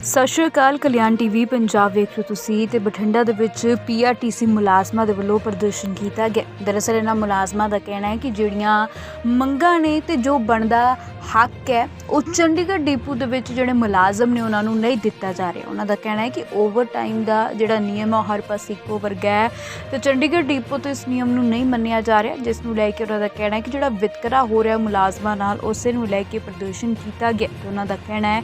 ਸਤਿ ਸ਼੍ਰੀ ਅਕਾਲ, ਕਲਿਆਣ ਟੀਵੀ ਪੰਜਾਬ ਵੇਖ ਰਹੇ ਤੁਸੀਂ ਤੇ ਬਠਿੰਡਾ ਦੇ ਵਿੱਚ ਪੀਆਰਟੀਸੀ ਮੁਲਾਜ਼ਮਾਂ ਦੇ ਵੱਲੋਂ ਪ੍ਰਦਰਸ਼ਨ ਕੀਤਾ ਗਿਆ। ਦਰਅਸਲ ਇਹਨਾਂ ਮੁਲਾਜ਼ਮਾਂ ਦਾ ਕਹਿਣਾ ਹੈ ਕਿ ਜਿਹੜੀਆਂ ਮੰਗਾਂ ਨੇ ਤੇ ਜੋ ਬਣਦਾ ਹੱਕ ਹੈ, ਉਹ ਚੰਡੀਗੜ੍ਹ ਡਿਪੂ ਦੇ ਵਿੱਚ ਜਿਹੜੇ ਮੁਲਾਜ਼ਮ ਨੇ ਉਹਨਾਂ ਨੂੰ ਨਹੀਂ ਦਿੱਤਾ ਜਾ ਰਿਹਾ। ਉਹਨਾਂ ਦਾ ਕਹਿਣਾ ਹੈ ਕਿ ਓਵਰ ਟਾਈਮ ਦਾ ਜਿਹੜਾ ਨਿਯਮ ਹੈ ਉਹ ਹਰ ਪਾਸੇ ਇੱਕੋ ਵਰਗਾ ਹੈ ਤੇ ਚੰਡੀਗੜ੍ਹ ਡਿਪੂ ਤੋਂ ਇਸ ਨਿਯਮ ਨੂੰ ਨਹੀਂ ਮੰਨਿਆ ਜਾ ਰਿਹਾ, ਜਿਸ ਨੂੰ ਲੈ ਕੇ ਉਹਨਾਂ ਦਾ ਕਹਿਣਾ ਹੈ ਕਿ ਜਿਹੜਾ ਵਿਤਕਰਾ ਹੋ ਰਿਹਾ ਮੁਲਾਜ਼ਮਾਂ ਨਾਲ, ਉਸੇ ਨੂੰ ਲੈ ਕੇ ਪ੍ਰਦਰਸ਼ਨ ਕੀਤਾ ਗਿਆ। ਤੇ ਉਹਨਾਂ ਦਾ ਕਹਿਣਾ ਹੈ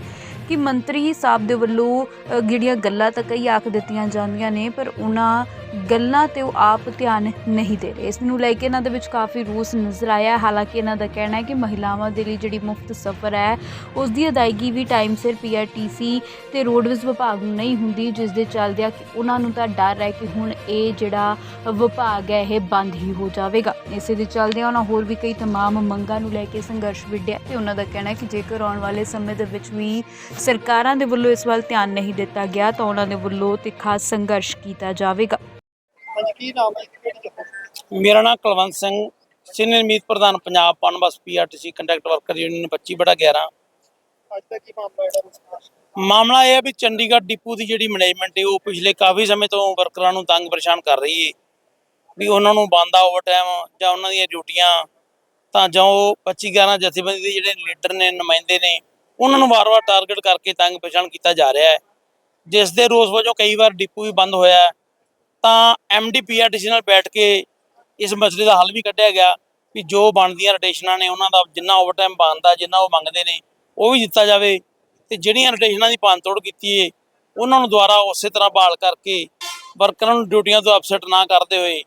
ਕਿ ਮੰਤਰੀ ਸਾਹਿਬ ਦੇ ਵੱਲੋਂ ਜਿਹੜੀਆਂ ਗੱਲਾਂ ਤਾਂ ਕਈ ਆਖ ਦਿੱਤੀਆਂ ਜਾਂਦੀਆਂ ਨੇ, ਪਰ ਉਹਨਾਂ ਗੱਲਾਂ ਤੇ ਉਹ ਆਪ ਧਿਆਨ ਨਹੀਂ ਦੇ ਰਹੇ ਇਸ ਨੂੰ ਲੈ ਕੇ ਇਹਨਾਂ ਦੇ ਵਿੱਚ ਕਾਫੀ ਰੋਸ ਨਜ਼ਰ ਆਇਆ ਹੈ। ਹਾਲਾਂਕਿ ਇਹਨਾਂ ਦਾ ਕਹਿਣਾ ਹੈ ਕਿ ਮਹਿਲਾਵਾਂ ਦੇ ਲਈ ਜਿਹੜੀ ਮੁਫਤ ਸਫ਼ਰ ਹੈ ਉਸ ਦੀ ਅਦਾਇਗੀ ਵੀ ਟਾਈਮ ਸਿਰ ਪੀਆਰਟੀਸੀ ਤੇ ਰੋਡਵੇਜ਼ ਵਿਭਾਗ ਨੂੰ ਨਹੀਂ ਹੁੰਦੀ ਜਿਸ ਦੇ ਚੱਲਦਿਆਂ ਕਿ ਉਹਨਾਂ ਨੂੰ ਤਾਂ ਡਰ ਹੈ ਕਿ ਹੁਣ ਇਹ ਜਿਹੜਾ ਵਿਭਾਗ ਹੈ ਇਹ ਬੰਦ ਹੀ ਹੋ ਜਾਵੇਗਾ ਇਸੇ ਦੇ ਚੱਲਦਿਆਂ ਉਹਨਾਂ ਹੋਰ ਵੀ ਕਈ तमाम ਮੰਗਾਂ ਨੂੰ ਲੈ ਕੇ ਸੰਘਰਸ਼ ਵਿੱਢਿਆ ਤੇ ਉਹਨਾਂ ਦਾ ਕਹਿਣਾ ਹੈ ਕਿ ਜੇਕਰ ਆਉਣ ਵਾਲੇ ਸਮੇਂ ਦੇ ਵਿੱਚ ਵੀ ਸਰਕਾਰਾਂ ਦੇ ਵੱਲੋਂ ਇਸ ਵੱਲ ਧਿਆਨ ਨਹੀਂ ਦਿੱਤਾ ਗਿਆ ਤਾਂ ਉਹਨਾਂ ਦੇ ਵੱਲੋਂ ਤਿੱਖਾ ਸੰਘਰਸ਼ ਕੀਤਾ ਜਾਵੇਗਾ ਹਾਂਜੀ ਕੀ ਨਾਮ ਹੈ? ਜੀ? ਕਿਹੜੀ ਜਗ੍ਹਾ? ਮੇਰਾ ਨਾਮ ਕੁਲਵੰਤ ਸਿੰਘ ਸੀਨੀਅਰ ਮੀਤ ਪ੍ਰਧਾਨ Punjab Pun bus PRTC conductor worker union 25 ਬੜਾ 11 ਅੱਜ ਤੱਕ ਕੀ ਮਾਮਲਾ ਹੈ ਮਾਮਲਾ ਇਹ ਹੈ ਵੀ ਚੰਡੀਗੜ੍ਹ ਡਿਪੂ ਦੀ ਜਿਹੜੀ ਮੈਨੇਜਮੈਂਟ ਹੈ ਉਹ ਪਿਛਲੇ ਕਾਫੀ ਸਮੇਂ ਤੋਂ ਵਰਕਰਾਂ ਨੂੰ ਤੰਗ ਪਰੇਸ਼ਾਨ ਕਰ ਰਹੀ ਹੈ। ਵੀ ਉਹਨਾਂ ਨੂੰ ਬੰਦਾ ਓਵਰਟਾਈਮ ਜਾਂ ਉਹਨਾਂ ਦੀਆਂ ਡਿਊਟੀਆਂ ਤਾਂ ਜਾਂ ਉਹ 25 11 ਜਥੇਬੰਦੀ ਦੇ ਜਿਹੜੇ ਲੀਡਰ ਨੇ ਨੁਮਾਇੰਦੇ ਨੇ ਉਹਨਾਂ ਨੂੰ ਵਾਰ-ਵਾਰ ਟਾਰਗੇਟ ਕਰਕੇ ਤੰਗ ਪਰੇਸ਼ਾਨ ਕੀਤਾ ਜਾ ਰਿਹਾ ਹੈ। ਜਿਸ ਦੇ ਰੋਸ ਵਜੋਂ ਕਈ ਵਾਰ ਡਿਪੂ ਵੀ ਬੰਦ ਹੋਇਆ ਹੈ। ਤਾਂ ਐਮਡੀ ਪੀਆਰਟੀਸੀ ਨਾਲ ਬੈਠ ਕੇ ਇਸ ਮਸਲੇ ਦਾ ਹੱਲ ਵੀ ਕੱਢਿਆ ਗਿਆ ਵੀ ਜੋ ਬਣਦੀਆਂ ਰੋਟੇਸ਼ਨਾਂ ਨੇ ਉਹਨਾਂ ਦਾ ਜਿੰਨਾ ਓਵਰਟਾਈਮ ਬਣਦਾ, ਜਿੰਨਾ ਉਹ ਮੰਗਦੇ ਨੇ, ਉਹ ਵੀ ਦਿੱਤਾ ਜਾਵੇ ਤੇ ਜਿਹੜੀਆਂ ਰੋਟੇਸ਼ਨਾਂ ਦੀ ਭੰਨਤੋੜ ਕੀਤੀ ਏ, ਉਹਨਾਂ ਨੂੰ ਦੁਬਾਰਾ ਉਸੇ ਤਰ੍ਹਾਂ ਬਹਾਲ ਕਰਕੇ ਵਰਕਰਾਂ ਨੂੰ ਡਿਊਟੀਆਂ ਤੋਂ ਅਪਸੈਟ ਨਾ ਕਰਦੇ ਹੋਏ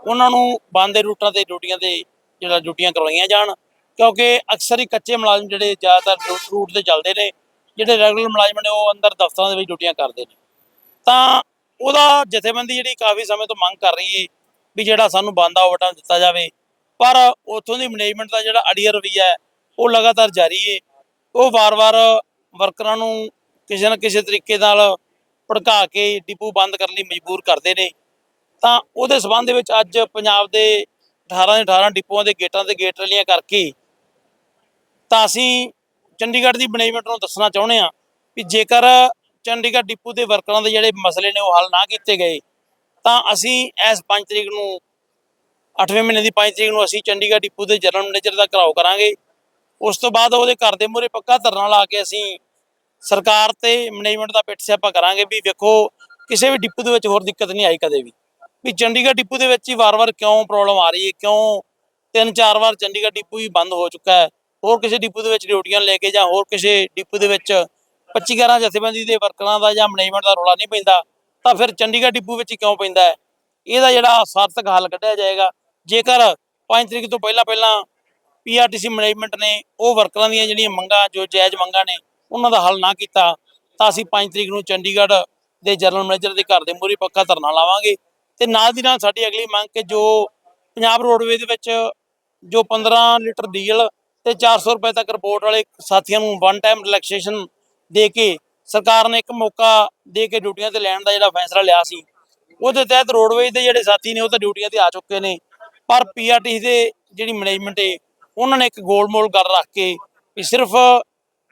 ਉਹਨਾਂ ਨੂੰ ਬੰਦ ਰੂਟਾਂ ਤੇ ਡਿਊਟੀਆਂ ਤੇ ਜਿਹੜਾ ਡਿਊਟੀਆਂ ਕਰਵਾਈਆਂ ਜਾਣ, ਕਿਉਂਕਿ ਅਕਸਰ ਹੀ ਕੱਚੇ ਮੁਲਾਜ਼ਮ ਜਿਹੜੇ ਜ਼ਿਆਦਾਤਰ ਰੂਟ ਤੇ ਚੱਲਦੇ ਨੇ, ਜਿਹੜੇ ਰੈਗੂਲਰ ਮੁਲਾਜ਼ਮ ਨੇ ਉਹ ਅੰਦਰ ਦਫ਼ਤਰਾਂ ਦੇ ਵਿੱਚ ਡਿਊਟੀਆਂ ਕਰਦੇ ਨੇ। ਤਾਂ ਉਹਦਾ ਜਥੇਬੰਦੀ ਜਿਹੜੀ ਕਾਫੀ ਸਮੇਂ ਤੋਂ ਮੰਗ ਕਰ ਰਹੀ ਹੈ ਵੀ ਜਿਹੜਾ ਸਾਨੂੰ ਬੰਦਾ ਓਵਰਟਾਈਮ ਦਿੱਤਾ ਜਾਵੇ। ਪਰ ਉੱਥੋਂ ਦੀ ਮੈਨੇਜਮੈਂਟ ਦਾ ਜਿਹੜਾ ਅੜੀਅਰ ਰਵੱਈਆ ਉਹ ਲਗਾਤਾਰ ਜਾਰੀ ਹੈ। ਉਹ ਵਾਰ-ਵਾਰ ਵਰਕਰਾਂ ਨੂੰ ਕਿਸੇ ਨਾ ਕਿਸੇ ਤਰੀਕੇ ਨਾਲ ਭੜਕਾ ਕੇ ਡਿਪੂ ਬੰਦ ਕਰਨ ਲਈ ਮਜਬੂਰ ਕਰਦੇ ਨੇ। ਤਾਂ ਉਹਦੇ ਸਬੰਧ ਦੇ ਵਿੱਚ ਅੱਜ ਪੰਜਾਬ ਦੇ 18 ਦੇ 18 ਡਿਪੂਆਂ ਦੇ ਗੇਟਾਂ ਤੇ ਗੇਟ ਰੈਲੀਆਂ ਕਰਕੇ ਤਾਂ ਅਸੀਂ ਚੰਡੀਗੜ੍ਹ ਦੀ ਮੈਨੇਜਮੈਂਟ ਨੂੰ ਦੱਸਣਾ ਚਾਹੁੰਦੇ ਹਾਂ ਵੀ ਜੇਕਰ ਚੰਡੀਗੜ੍ਹ ਡਿਪੂ ਦੇ ਵਰਕਰਾਂ ਦੇ ਜਿਹੜੇ ਮਸਲੇ ਨੇ ਉਹ ਹੱਲ ਨਾ ਕੀਤੇ ਗਏ, ਤਾਂ ਅਸੀਂ ਇਸ 5 ਤਰੀਕ ਨੂੰ 8ਵੇਂ ਮਹੀਨੇ ਦੀ 5 ਤਰੀਕ ਨੂੰ ਅਸੀਂ ਚੰਡੀਗੜ੍ਹ ਡਿਪੂ ਦੇ ਜਨਰਲ ਮੈਨੇਜਰ ਦਾ ਘਰਾਓ ਕਰਾਂਗੇ। ਉਸ ਤੋਂ ਬਾਅਦ ਉਹਦੇ ਘਰ ਦੇ ਮੂਹਰੇ ਪੱਕਾ ਧਰਨਾ ਲਾ ਕੇ ਅਸੀਂ ਸਰਕਾਰ ਤੇ ਮੈਨੇਜਮੈਂਟ ਦਾ ਪਿੱਠ ਸਿਆਪਾ ਕਰਾਂਗੇ ਵੀ ਵੇਖੋ, ਕਿਸੇ ਵੀ ਡਿਪੂ ਦੇ ਵਿੱਚ ਹੋਰ ਦਿੱਕਤ ਨਹੀਂ ਆਈ ਕਦੇ ਵੀ। ਵੀ ਚੰਡੀਗੜ੍ਹ ਡਿਪੂ ਦੇ ਵਿੱਚ ਹੀ ਵਾਰ-ਵਾਰ ਕਿਉਂ ਪ੍ਰੋਬਲਮ ਆ ਰਹੀ ਹੈ, ਕਿਉਂ ਤਿੰਨ ਚਾਰ ਵਾਰ ਚੰਡੀਗੜ੍ਹ ਡਿਪੂ ਹੀ ਬੰਦ ਹੋ ਚੁੱਕਾ ਹੈ, ਹੋਰ ਕਿਸੇ ਡਿਪੂ ਦੇ ਵਿੱਚ ਡਿਊਟੀਆਂ ਲੈ ਕੇ ਜਾਂ ਹੋਰ ਕਿਸੇ ਡਿਪੂ ਦੇ ਵਿੱਚ 25 11 ਜਥੇਬੰਦੀ ਦੇ ਵਰਕਰਾਂ ਦਾ ਜਾਂ ਮੈਨੇਜਮੈਂਟ ਦਾ ਰੌਲਾ ਨਹੀਂ ਪੈਂਦਾ, ਤਾਂ ਫਿਰ ਚੰਡੀਗੜ੍ਹ ਡਿਪੂ ਵਿੱਚ ਕਿਉਂ ਪੈਂਦਾ ਹੈ? ਇਹਦਾ ਜਿਹੜਾ ਸਾਰਥਕ ਹੱਲ ਕੱਢਿਆ ਜਾਏਗਾ, ਜੇਕਰ 5 ਤਰੀਕ ਤੋਂ ਪਹਿਲਾਂ ਪਹਿਲਾਂ ਪੀਆਰਟੀਸੀ ਮੈਨੇਜਮੈਂਟ ਨੇ ਉਹ ਵਰਕਰਾਂ ਦੀਆਂ ਜਿਹੜੀਆਂ ਮੰਗਾਂ, ਜੋ ਜਾਇਜ਼ ਮੰਗਾਂ ਨੇ, ਉਹਨਾਂ ਦਾ ਹੱਲ ਨਾ ਕੀਤਾ, ਤਾਂ ਅਸੀਂ 5 ਤਰੀਕ ਨੂੰ ਚੰਡੀਗੜ੍ਹ ਦੇ ਜਨਰਲ ਮੈਨੇਜਰ ਦੇ ਘਰ ਦੇ ਮੂਹਰੇ ਪੱਕਾ ਧਰਨਾ ਲਾਵਾਂਗੇ ਤੇ ਨਾਲ ਦੀ ਨਾਲ ਸਾਡੀ ਅਗਲੀ ਮੰਗ ਕਿ ਜੋ ਪੰਜਾਬ ਰੋਡਵੇ ਦੇ ਵਿੱਚ ਜੋ 15 ਲੀਟਰ ਡੀਜ਼ਲ ਤੇ 400 ਰੁਪਏ ਤੱਕ ਰਿਪੋਰਟ ਵਾਲੇ ਸਾਥੀਆਂ ਨੂੰ ਵਨ ਟਾਈਮ ਰਿਲੈਕਸੇਸ਼ਨ ਦੇ ਕੇ ਸਰਕਾਰ ਨੇ ਇੱਕ ਮੌਕਾ ਦੇ ਕੇ ਡਿਊਟੀਆਂ ਤੇ ਲੈਣ ਦਾ ਜਿਹੜਾ ਫੈਸਲਾ ਲਿਆ ਸੀ, ਉਹਦੇ ਤਹਿਤ ਰੋਡਵੇਜ਼ ਦੇ ਜਿਹੜੇ ਸਾਥੀ ਨੇ ਉਹ ਤਾਂ ਡਿਊਟੀਆਂ ਤੇ ਆ ਚੁੱਕੇ ਨੇ, ਪਰ ਪੀਆਰਟੀ ਦੇ ਜਿਹੜੀ ਮੈਨੇਜਮੈਂਟ ਹੈ ਉਹਨਾਂ ਨੇ ਇੱਕ ਗੋਲਮੋਲ ਗੱਲ ਰੱਖ ਕੇ ਵੀ ਸਿਰਫ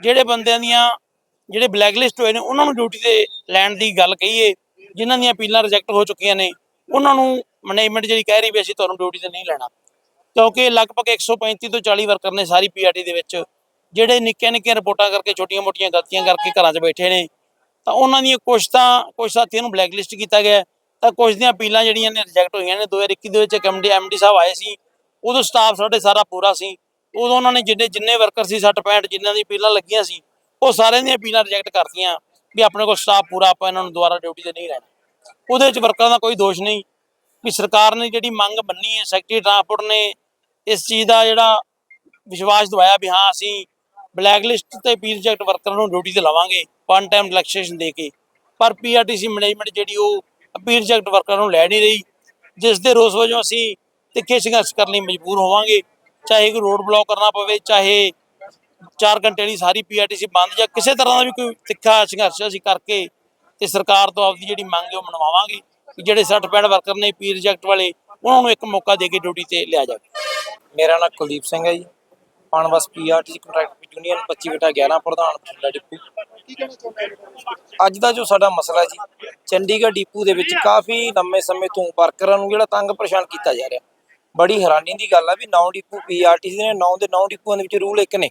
ਜਿਹੜੇ ਬੰਦਿਆਂ ਦੀਆਂ ਜਿਹੜੇ ਬਲੈਕਲਿਸਟ ਹੋਏ ਨੇ, ਉਹਨਾਂ ਨੂੰ ਡਿਊਟੀ ਤੇ ਲੈਣ ਦੀ ਗੱਲ ਕਹੀਏ ਜਿਨ੍ਹਾਂ ਦੀਆਂ ਅਪੀਲਾਂ ਰਿਜੈਕਟ ਹੋ ਚੁੱਕੀਆਂ ਨੇ, ਉਹਨਾਂ ਨੂੰ ਮੈਨੇਜਮੈਂਟ ਜਿਹੜੀ ਕਹਿ ਰਹੀ ਵੀ ਅਸੀਂ ਤੁਹਾਨੂੰ ਡਿਊਟੀ ਤੇ ਨਹੀਂ ਲੈਣਾ, ਕਿਉਂਕਿ ਲਗਭਗ 135 ਤੋਂ 40 ਵਰਕਰ ਨੇ ਸਾਰੀ ਪੀਆਰਟੀ ਦੇ ਵਿੱਚ ਜਿਹੜੇ ਨਿੱਕੀਆਂ ਨਿੱਕੀਆਂ ਰਿਪੋਰਟਾਂ ਕਰਕੇ ਛੋਟੀਆਂ-ਮੋਟੀਆਂ ਗਲਤੀਆਂ ਕਰਕੇ ਘਰਾਂ 'ਚ ਬੈਠੇ ਨੇ, ਤਾਂ ਉਹਨਾਂ ਦੀਆਂ ਕੁਝ ਤਾਂ ਕੁਝ ਸਾਥੀਆਂ ਨੂੰ ਬਲੈਕਲਿਸਟ ਕੀਤਾ ਗਿਆ। ਤਾਂ ਕੁਝ ਦੀਆਂ ਅਪੀਲਾਂ ਜਿਹੜੀਆਂ ਨੇ ਰਿਜੈਕਟ ਹੋਈਆਂ ਨੇ 2021 ਦੇ ਵਿੱਚ ਇੱਕ ਐਮਡੀ ਐਮਡੀ ਸਾਹਿਬ ਆਏ ਸੀ, ਉਦੋਂ ਸਟਾਫ ਸਾਡੇ ਸਾਰਾ ਪੂਰਾ ਸੀ। ਉਦੋਂ ਉਹਨਾਂ ਨੇ ਜਿੰਨੇ ਜਿੰਨੇ ਵਰਕਰ ਸੀ 60 65 ਜਿਨ੍ਹਾਂ ਦੀ ਅਪੀਲਾਂ ਲੱਗੀਆਂ ਸੀ, ਉਹ ਸਾਰਿਆਂ ਦੀਆਂ ਅਪੀਲਾਂ ਰਿਜੈਕਟ ਕਰਤੀਆਂ ਵੀ ਆਪਣੇ ਕੋਲ ਸਟਾਫ ਪੂਰਾ, ਆਪਾਂ ਇਹਨਾਂ ਨੂੰ ਦੁਬਾਰਾ ਡਿਊਟੀ ਤੇ ਨਹੀਂ ਰਹਿਣਾ। ਉਹਦੇ ਵਿੱਚ ਵਰਕਰਾਂ ਦਾ ਕੋਈ ਦੋਸ਼ ਨਹੀਂ, ਵੀ ਸਰਕਾਰ ਨੇ ਜਿਹੜੀ ਮੰਗ ਮੰਨੀ ਹੈ ਸੈਕਟਰੀ ਟਰਾਂਸਪੋਰਟ ਨੇ, ਇਸ ਚੀਜ਼ ਦਾ ਜਿਹੜਾ ਵਿਸ਼ਵਾਸ ਦਵਾਇਆ ਵੀ ਹਾਂ, ਅਸੀਂ ਬਲੈਕ ਲਿਸਟ ਤੇ ਪੀ ਰਿਜੈਕਟ ਵਰਕਰਾਂ ਨੂੰ ਡਿਊਟੀ ਤੇ ਲਾਵਾਂਗੇ ਵਨ ਟਾਈਮ ਰਿਲੈਕਸੇਸ਼ਨ ਦੇ ਕੇ। ਪਰ ਪੀਆਰਟੀਸੀ ਮੈਨੇਜਮੈਂਟ ਜਿਹੜੀ ਉਹ ਪੀ ਰਿਜੈਕਟ ਵਰਕਰਾਂ ਨੂੰ ਲੈ ਨਹੀਂ ਰਹੀ। ਜਿਸ ਦੇ ਰੋਸ ਵਜੋਂ ਅਸੀਂ ਤਿੱਖੇ ਸੰਘਰਸ਼ ਕਰਨ ਲਈ ਮਜਬੂਰ ਹੋਵਾਂਗੇ। ਚਾਹੇ ਕੋਈ ਰੋਡ ਬਲੌਕ ਕਰਨਾ ਪਵੇ, ਚਾਹੇ 4 ਘੰਟੇ ਲਈ ਸਾਰੀ ਪੀਆਰਟੀਸੀ ਬੰਦ ਜਾਂ ਕਿਸੇ ਤਰ੍ਹਾਂ ਦਾ ਵੀ ਕੋਈ ਤਿੱਖਾ ਸੰਘਰਸ਼ ਅਸੀਂ ਕਰਕੇ ਤੇ ਸਰਕਾਰ ਤੋਂ ਆਪਦੀ ਜਿਹੜੀ ਮੰਗ ਹੈ ਉਹ ਮਨਵਾਵਾਂਗੇ ਕਿ ਜਿਹੜੇ 60 65 ਵਰਕਰ ਨੇ ਪੀ ਰਿਜੈਕਟ ਵਾਲੇ, ਉਹਨਾਂ ਨੂੰ ਇੱਕ ਮੌਕਾ ਦੇ ਕੇ ਡਿਊਟੀ ਤੇ ਲਿਆ ਜਾਵੇ। ਮੇਰਾ ਨਾਮ ਕੁਲਦੀਪ ਸਿੰਘ ਹੈ ਜੀ। ਪਣਵਸ ਪੀਆਰਟੀ ਕੰਟਰੈਕਟ ਯੂਨੀਅਨ 25/11 ਪ੍ਰਧਾਨ ਬਠਿੰਡਾ ਡਿਪੂ। ਅੱਜ ਦਾ ਜੋ ਸਾਡਾ ਮਸਲਾ ਜੀ, ਚੰਡੀਗੜ੍ਹ ਡਿਪੂ ਦੇ ਵਿੱਚ ਕਾਫੀ ਲੰਮੇ ਸਮੇਂ ਤੋਂ ਵਰਕਰਾਂ ਨੂੰ ਜਿਹੜਾ ਤੰਗ ਪਰੇਸ਼ਾਨ ਕੀਤਾ ਜਾ ਰਿਹਾ। ਬੜੀ ਹੈਰਾਨੀ ਦੀ ਗੱਲ ਆ ਵੀ 9 ਡਿਪੂ ਪੀਆਰਟੀ ਨੇ 9 ਦੇ 9 ਡਿਪੂਆਂ ਦੇ ਵਿੱਚ ਰੂਲ ਇੱਕ ਨੇ।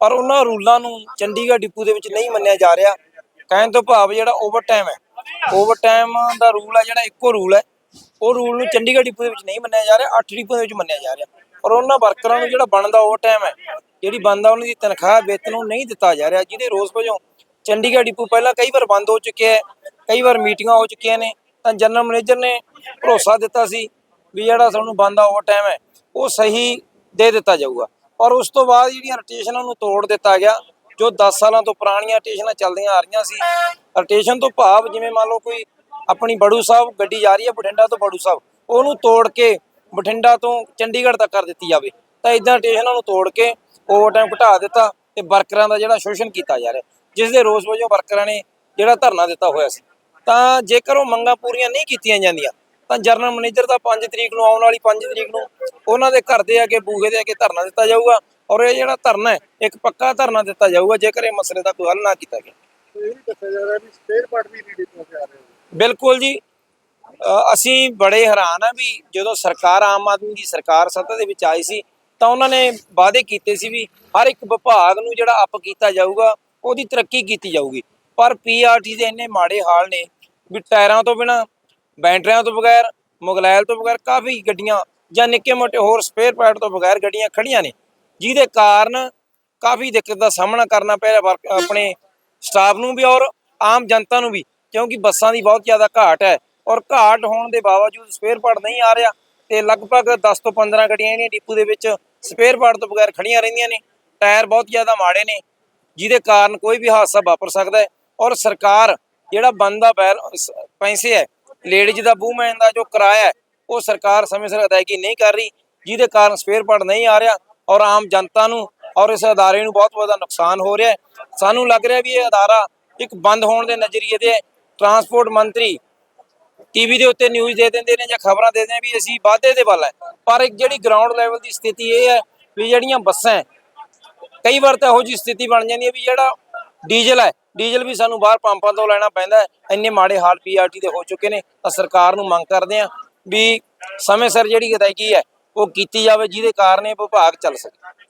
ਪਰ ਉਹਨਾਂ ਰੂਲਾਂ ਨੂੰ ਚੰਡੀਗੜ੍ਹ ਡਿਪੂ ਦੇ ਵਿੱਚ ਨਹੀਂ ਮੰਨਿਆ ਜਾ ਰਿਹਾ। ਕਹਿਣ ਤੋਂ ਭਾਵ ਜਿਹੜਾ ਓਵਰਟਾਈਮ ਹੈ ਓਵਰਟਾਈਮ ਦਾ ਰੂਲ ਹੈ ਜਿਹੜਾ ਇੱਕੋ ਰੂਲ ਹੈ। ਉਹ ਰੂਲ ਨੂੰ ਚੰਡੀਗੜ੍ਹ ਡਿਪੂ ਦੇ ਵਿੱਚ ਨਹੀਂ ਮੰਨਿਆ ਜਾ ਰਿਹਾ 8 ਡਿਪੂ ਦੇ ਵਿੱਚ ਮੰਨਿਆ ਜਾ ਰਿਹਾ। ਔਰ ਉਹਨਾਂ ਵਰਕਰਾਂ ਨੂੰ ਜਿਹੜਾ ਬਣਦਾ ਓਵਰਟਾਈਮ ਹੈ, ਜਿਹੜੀ ਬਣਦਾ ਉਹਨਾਂ ਦੀ ਤਨਖਾਹ ਵੇਤਨ ਨੂੰ ਨਹੀਂ ਦਿੱਤਾ ਜਾ ਰਿਹਾ, ਜਿਹਦੇ ਰੋਸ ਵਜੋਂ ਚੰਡੀਗੜ੍ਹ ਡਿਪੂ ਪਹਿਲਾਂ ਕਈ ਵਾਰ ਬੰਦ ਹੋ ਚੁੱਕਿਆ ਹੈ, ਕਈ ਵਾਰ ਮੀਟਿੰਗਾਂ ਹੋ ਚੁੱਕੀਆਂ ਨੇ, ਤਾਂ ਜਨਰਲ ਮੈਨੇਜਰ ਨੇ ਭਰੋਸਾ ਦਿੱਤਾ ਸੀ ਵੀ ਜਿਹੜਾ ਸਾਨੂੰ ਬੰਦਾ ਓਵਰਟਾਈਮ ਹੈ, ਉਹ ਸਹੀ ਦੇ ਦਿੱਤਾ ਜਾਊਗਾ। ਔਰ ਉਸ ਤੋਂ ਬਾਅਦ ਜਿਹੜੀਆਂ ਰੋਟੇਸ਼ਨਾਂ ਨੂੰ ਤੋੜ ਦਿੱਤਾ ਗਿਆ, ਜੋ 10 ਸਾਲਾਂ ਤੋਂ ਪੁਰਾਣੀਆਂ ਰੋਟੇਸ਼ਨਾਂ ਚੱਲਦੀਆਂ ਆ ਰਹੀਆਂ ਸੀ ਰੋਟੇਸ਼ਨ ਤੋਂ ਭਾਵ ਜਿਵੇਂ ਮੰਨ ਲਓ ਕੋਈ ਆਪਣੀ ਬੜੂ ਸਾਹਿਬ ਗੱਡੀ ਜਾ ਰਹੀ ਹੈ, ਬਠਿੰਡਾ ਤੋਂ ਬੜੂ ਸਾਹਿਬ, ਉਹਨੂੰ ਤੋੜ ਕੇ ਬਠਿੰਡਾ ਤੋਂ ਚੰਡੀਗੜ੍ਹ ਤੱਕ ਕਰ ਦਿੱਤੀ ਜਾਵੇ। ਤਾਂ ਇਦਾਂ ਰੋਟੇਸ਼ਨਾਂ ਨੂੰ ਤੋੜ ਕੇ ਓਵਰਟਾਈਮ ਘਟਾ ਦਿੱਤਾ ਤੇ ਵਰਕਰਾਂ ਦਾ ਜਿਹੜਾ ਸ਼ੋਸ਼ਣ ਕੀਤਾ ਜਾ ਰਿਹਾ ਜਿਸ ਦੇ ਰੋਸ ਵਜੋਂ ਵਰਕਰਾਂ ਨੇ ਜਿਹੜਾ ਧਰਨਾ ਦਿੱਤਾ ਹੋਇਆ ਸੀ। ਤਾਂ ਜੇਕਰ ਉਹ ਮੰਗਾਂ ਪੂਰੀਆਂ ਨਹੀਂ ਕੀਤੀਆਂ ਜਾਂਦੀਆਂ ਤਾਂ ਜਨਰਲ ਮੈਨੇਜਰ ਦਾ 5 ਤਰੀਕ ਨੂੰ ਆਉਣ ਵਾਲੀ 5 ਤਰੀਕ ਨੂੰ ਉਹਨਾਂ ਦੇ ਘਰ ਦੇ ਅੱਗੇ ਬੂਹੇ ਦੇ ਅੱਗੇ ਧਰਨਾ ਦਿੱਤਾ ਜਾਊਗਾ ਔਰ ਇਹ ਜਿਹੜਾ ਧਰਨਾ ਹੈ ਇੱਕ ਪੱਕਾ ਧਰਨਾ ਦਿੱਤਾ ਜਾਊਗਾ ਜੇਕਰ ਇਹ ਮਸਲੇ ਦਾ ਕੋਈ ਹੱਲ ਨਾ ਕੀਤਾ ਗਿਆ। ਇਹ ਵੀ ਦੱਸਿਆ ਜਾ ਰਿਹਾ ਵੀ ਸਪੇਅਰ ਪਾਰਟ ਵੀ ਨਹੀਂ ਡਿਪੂ ਤੇ ਆ ਰਹੇ ਬਿਲਕੁਲ ਜੀ। ਅਸੀਂ ਬੜੇ ਹੈਰਾਨ ਆ ਵੀ ਜਦੋਂ ਸਰਕਾਰ ਆਮ ਆਦਮੀ ਦੀ ਸਰਕਾਰ ਸੱਤਾ ਦੇ ਵਿੱਚ ਆਈ ਸੀ, ਤਾਂ ਉਹਨਾਂ ਨੇ ਵਾਅਦੇ ਕੀਤੇ ਸੀ ਵੀ ਹਰ ਇੱਕ ਵਿਭਾਗ ਨੂੰ ਜਿਹੜਾ ਅਪ ਕੀਤਾ ਜਾਊਗਾ, ਉਹਦੀ ਤਰੱਕੀ ਕੀਤੀ ਜਾਊਗੀ। ਪਰ ਪੀਆਰਟੀ ਦੇ ਇੰਨੇ ਮਾੜੇ ਹਾਲ ਨੇ ਵੀ ਟਾਇਰਾਂ ਤੋਂ ਬਿਨਾ, ਬੈਟਰੀਆਂ ਤੋਂ ਬਗੈਰ ਮੁਗਲੈਲ ਤੋਂ ਬਗੈਰ ਕਾਫੀ ਗੱਡੀਆਂ ਜਾਂ ਨਿੱਕੇ ਮੋਟੇ ਹੋਰ ਸਪੇਅਰ ਪਾਰਟ ਤੋਂ ਬਗੈਰ ਗੱਡੀਆਂ ਖੜੀਆਂ ਨੇ, ਜਿਹਦੇ ਕਾਰਨ ਕਾਫੀ ਦਿੱਕਤ ਦਾ ਸਾਹਮਣਾ ਕਰਨਾ ਪੈ ਰਿਹਾ ਆਪਣੇ ਸਟਾਫ ਨੂੰ ਵੀ ਔਰ ਆਮ ਜਨਤਾ ਨੂੰ ਵੀ, ਕਿਉਂਕਿ ਬੱਸਾਂ ਦੀ ਬਹੁਤ ਜ਼ਿਆਦਾ ਘਾਟ ਹੈ। ਔਰ ਘਾਟ ਹੋਣ ਦੇ ਬਾਵਜੂਦ ਸਪੇਅਰ ਪਾਰਟ ਨਹੀਂ ਆ ਰਿਹਾ ਤੇ ਲਗਭਗ 10 ਤੋਂ 15 ਗੱਡੀਆਂ ਜਿਹੜੀਆਂ ਡਿਪੂ ਦੇ ਵਿੱਚ ਸਪੇਅਰ ਪਾਰਟ ਤੋਂ ਬਗੈਰ ਖੜੀਆਂ ਰਹਿੰਦੀਆਂ ਨੇ, ਟਾਇਰ ਬਹੁਤ ਜ਼ਿਆਦਾ ਮਾੜੇ ਨੇ, ਜਿਹਦੇ ਕਾਰਨ ਕੋਈ ਵੀ ਹਾਦਸਾ ਵਾਪਰ ਸਕਦਾ ਹੈ ਔਰ ਸਰਕਾਰ ਜਿਹੜਾ ਬੰਦਾ ਪੈਸੇ ਹੈ, ਲੇਡੀਜ਼ ਦਾ, ਵੂਮੈਨ ਦਾ ਜੋ ਕਿਰਾਇਆ ਹੈ, ਉਹ ਸਰਕਾਰ ਸਮੇਂ ਸਿਰ ਅਦਾਇਗੀ ਨਹੀਂ ਕਰ ਰਹੀ, ਜਿਹਦੇ ਕਾਰਨ ਸਪੇਅਰ ਪਾਰਟ ਨਹੀਂ ਆ ਰਿਹਾ ਔਰ ਆਮ ਜਨਤਾ ਨੂੰ ਔਰ ਇਸ ਅਦਾਰੇ ਨੂੰ ਬਹੁਤ ਵੱਡਾ ਨੁਕਸਾਨ ਹੋ ਰਿਹਾ ਸਾਨੂੰ ਲੱਗ ਰਿਹਾ ਵੀ ਇਹ ਅਦਾਰਾ ਇੱਕ ਬੰਦ ਹੋਣ ਦੇ ਨਜ਼ਰੀਏ ਦੇ ਹੈ। ਟਰਾਂਸਪੋਰਟ ਮੰਤਰੀ ਟੀਵੀ ਦੇ ਉੱਤੇ ਨਿਊਜ਼ ਦੇ ਦਿੰਦੇ ਨੇ ਜਾਂ ਖਬਰਾਂ ਦੇ ਦਿੰਦੇ ਵੀ ਅਸੀਂ ਵਾਧੇ ਦੇ ਵੱਲ ਹੈ। ਪਰ ਇੱਕ ਜਿਹੜੀ ਗਰਾਊਂਡ ਲੈਵਲ ਦੀ ਸਥਿਤੀ ਇਹ ਹੈ ਵੀ ਜਿਹੜੀਆਂ ਬੱਸਾਂ ਕਈ ਵਾਰ ਤਾਂ ਇਹੋ ਜਿਹੀ ਸਥਿਤੀ ਬਣ ਜਾਂਦੀ ਹੈ ਵੀ ਜਿਹੜਾ ਡੀਜ਼ਲ ਹੈ, ਡੀਜ਼ਲ ਵੀ ਸਾਨੂੰ ਬਾਹਰ ਪੰਪਾਂ ਤੋਂ ਲੈਣਾ ਪੈਂਦਾ ਇੰਨੇ ਮਾੜੇ ਹਾਲ ਪੀਆਰਟੀ ਦੇ ਹੋ ਚੁੱਕੇ ਨੇ, ਤਾਂ ਸਰਕਾਰ ਨੂੰ ਮੰਗ ਕਰਦੇ ਆ ਵੀ ਸਮੇਂ ਸਿਰ ਜਿਹੜੀ ਅਦਾਇਗੀ ਹੈ, ਉਹ ਕੀਤੀ ਜਾਵੇ, ਜਿਹਦੇ ਕਾਰਨ ਇਹ ਵਿਭਾਗ ਚੱਲ ਸਕੇ।